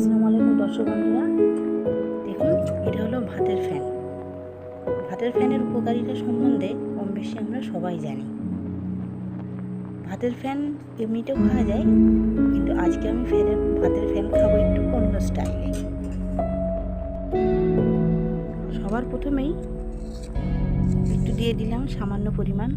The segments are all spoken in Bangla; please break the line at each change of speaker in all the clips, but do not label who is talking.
আসসালামু আলাইকুম দর্শক বন্ধুরা। দেখুন, এটা হলো ভাতের ফ্যান। ভাতের ফ্যানের উপকারিতা সম্বন্ধে কম বেশি আমরা সবাই জানি। ভাতের ফ্যান এমনিতেও খাওয়া যায়, কিন্তু আজকে আমি ফ্যানের ভাতের ফ্যান খাব একটু অন্য স্টাইলে। সবার প্রথমেই একটু দিয়ে দিলাম সামান্য পরিমাণ।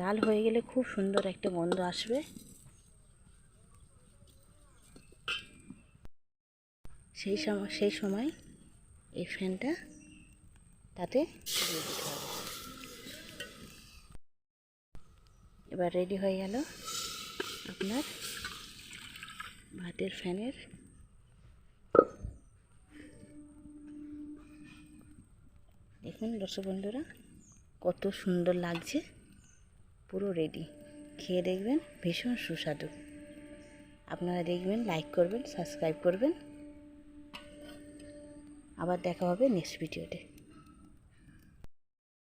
লাল হয়ে গেলে খুব সুন্দর একটা গন্ধ আসবে। সেই সময় সেই সময় এই ফ্যানটা তাতে এবার রেডি হয়ে গেল আপনার ভাতের ফ্যানের। দেখুন দর্শক বন্ধুরা, কত সুন্দর লাগছে। পুরো রেডি খেয়ে দেখবেন ভীষণ সুস্বাদু। আপনারা দেখবেন লাইক করবেন সাবস্ক্রাইব করবেন। আবার দেখা হবে নেক্সট ভিডিওতে